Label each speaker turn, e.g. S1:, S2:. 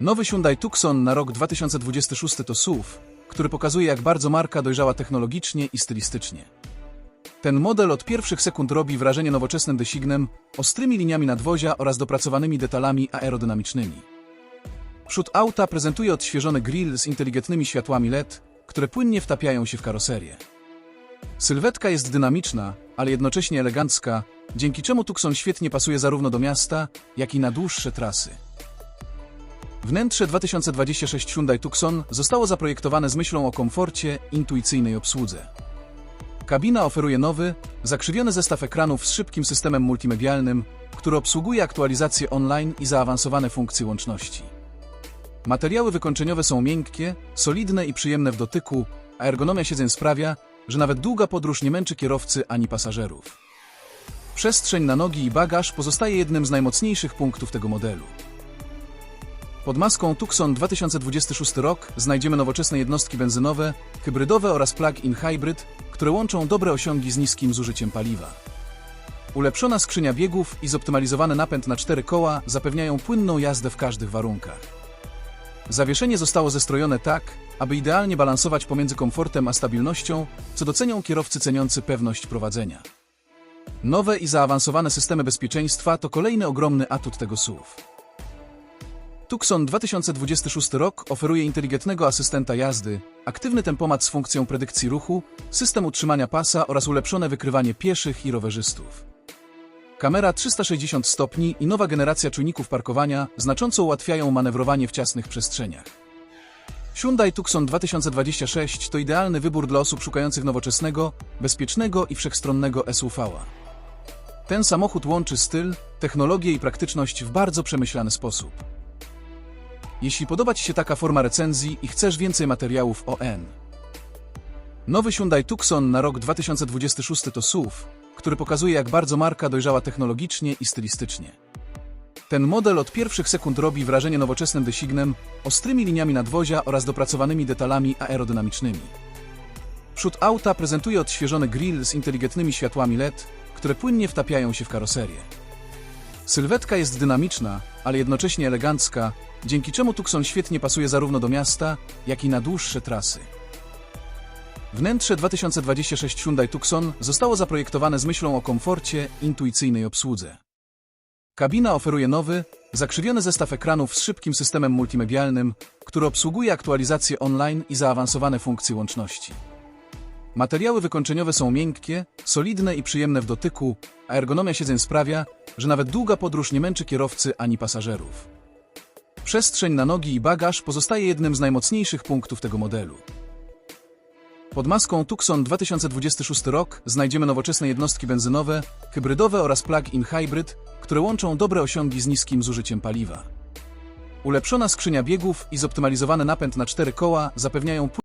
S1: Nowy Hyundai Tucson na rok 2026 to SUV, który pokazuje jak bardzo marka dojrzała technologicznie i stylistycznie. Ten model od pierwszych sekund robi wrażenie nowoczesnym designem, ostrymi liniami nadwozia oraz dopracowanymi detalami aerodynamicznymi. Przód auta prezentuje odświeżony grill z inteligentnymi światłami LED, które płynnie wtapiają się w karoserię. Sylwetka jest dynamiczna, ale jednocześnie elegancka, dzięki czemu Tucson świetnie pasuje zarówno do miasta, jak i na dłuższe trasy. Wnętrze 2026 Hyundai Tucson zostało zaprojektowane z myślą o komforcie, intuicyjnej obsłudze. Kabina oferuje nowy, zakrzywiony zestaw ekranów z szybkim systemem multimedialnym, który obsługuje aktualizacje online i zaawansowane funkcje łączności. Materiały wykończeniowe są miękkie, solidne i przyjemne w dotyku, a ergonomia siedzeń sprawia, że nawet długa podróż nie męczy kierowcy ani pasażerów. Przestrzeń na nogi i bagaż pozostaje jednym z najmocniejszych punktów tego modelu. Pod maską Tucson 2026 rok znajdziemy nowoczesne jednostki benzynowe, hybrydowe oraz plug-in hybrid, które łączą dobre osiągi z niskim zużyciem paliwa. Ulepszona skrzynia biegów i zoptymalizowany napęd na cztery koła zapewniają płynną jazdę w każdych warunkach. Zawieszenie zostało zestrojone tak, aby idealnie balansować pomiędzy komfortem a stabilnością, co docenią kierowcy ceniący pewność prowadzenia. Nowe i zaawansowane systemy bezpieczeństwa to kolejny ogromny atut tego SUV. Tucson 2026 rok oferuje inteligentnego asystenta jazdy, aktywny tempomat z funkcją predykcji ruchu, system utrzymania pasa oraz ulepszone wykrywanie pieszych i rowerzystów. Kamera 360 stopni i nowa generacja czujników parkowania znacząco ułatwiają manewrowanie w ciasnych przestrzeniach. Hyundai Tucson 2026 to idealny wybór dla osób szukających nowoczesnego, bezpiecznego i wszechstronnego SUV-a. Ten samochód łączy styl, technologię i praktyczność w bardzo przemyślany sposób. Jeśli podoba Ci się taka forma recenzji i chcesz więcej materiałów o N. Nowy Hyundai Tucson na rok 2026 to SUV, który pokazuje jak bardzo marka dojrzała technologicznie i stylistycznie. Ten model od pierwszych sekund robi wrażenie nowoczesnym designem, ostrymi liniami nadwozia oraz dopracowanymi detalami aerodynamicznymi. Przód auta prezentuje odświeżony grill z inteligentnymi światłami LED, które płynnie wtapiają się w karoserię. Sylwetka jest dynamiczna, ale jednocześnie elegancka, dzięki czemu Tucson świetnie pasuje zarówno do miasta, jak i na dłuższe trasy. Wnętrze 2026 Hyundai Tucson zostało zaprojektowane z myślą o komforcie, intuicyjnej obsłudze. Kabina oferuje nowy, zakrzywiony zestaw ekranów z szybkim systemem multimedialnym, który obsługuje aktualizacje online i zaawansowane funkcje łączności. Materiały wykończeniowe są miękkie, solidne i przyjemne w dotyku, a ergonomia siedzeń sprawia, że nawet długa podróż nie męczy kierowcy ani pasażerów. Przestrzeń na nogi i bagaż pozostaje jednym z najmocniejszych punktów tego modelu. Pod maską Tucson 2026 rok znajdziemy nowoczesne jednostki benzynowe, hybrydowe oraz plug-in hybrid, które łączą dobre osiągi z niskim zużyciem paliwa. Ulepszona skrzynia biegów i zoptymalizowany napęd na cztery koła zapewniają